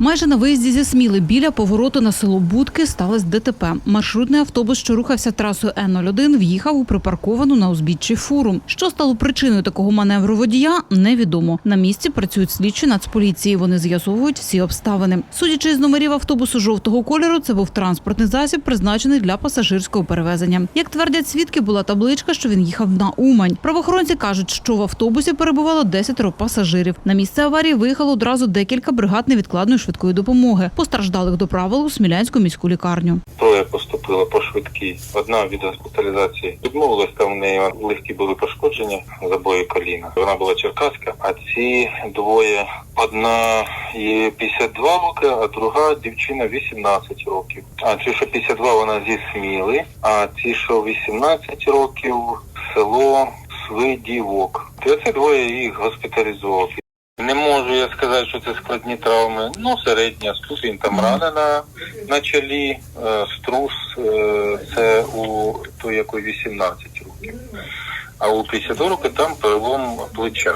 Майже на виїзді зі Сміли біля повороту на село Будки сталося ДТП. Маршрутний автобус, що рухався трасою Н-01, в'їхав у припарковану на узбіччі фуру. Що стало причиною такого маневру водія, невідомо. На місці працюють слідчі нацполіції. Вони з'ясовують всі обставини. Судячи з номерів автобусу жовтого кольору, це був транспортний засіб, призначений для пасажирського перевезення. Як твердять свідки, була табличка, що він їхав на Умань. Правоохоронці кажуть, що в автобусі перебувало 10 пасажирів. На місце аварії виїхало одразу декілька бригад невідкладної швидкої допомоги. Постраждалих доправили у Смілянську міську лікарню. Троє поступило по швидкій. Одна від госпіталізації відмовилась, там в неї легкі були пошкодження, забої коліна. Вона була черкаська, а ці двоє одна їй 52 роки, а друга дівчина 18 років. А ці, що 52, вона зі Сміли, а ці, що 18 років, село Свидівок. Це двоє їх госпіталізував. Не можу я сказати, що це складні травми. Ну, середня ступінь там ранена на чолі, е, струс е, це у той, якої 18 років. А у 52 років там перелом плеча.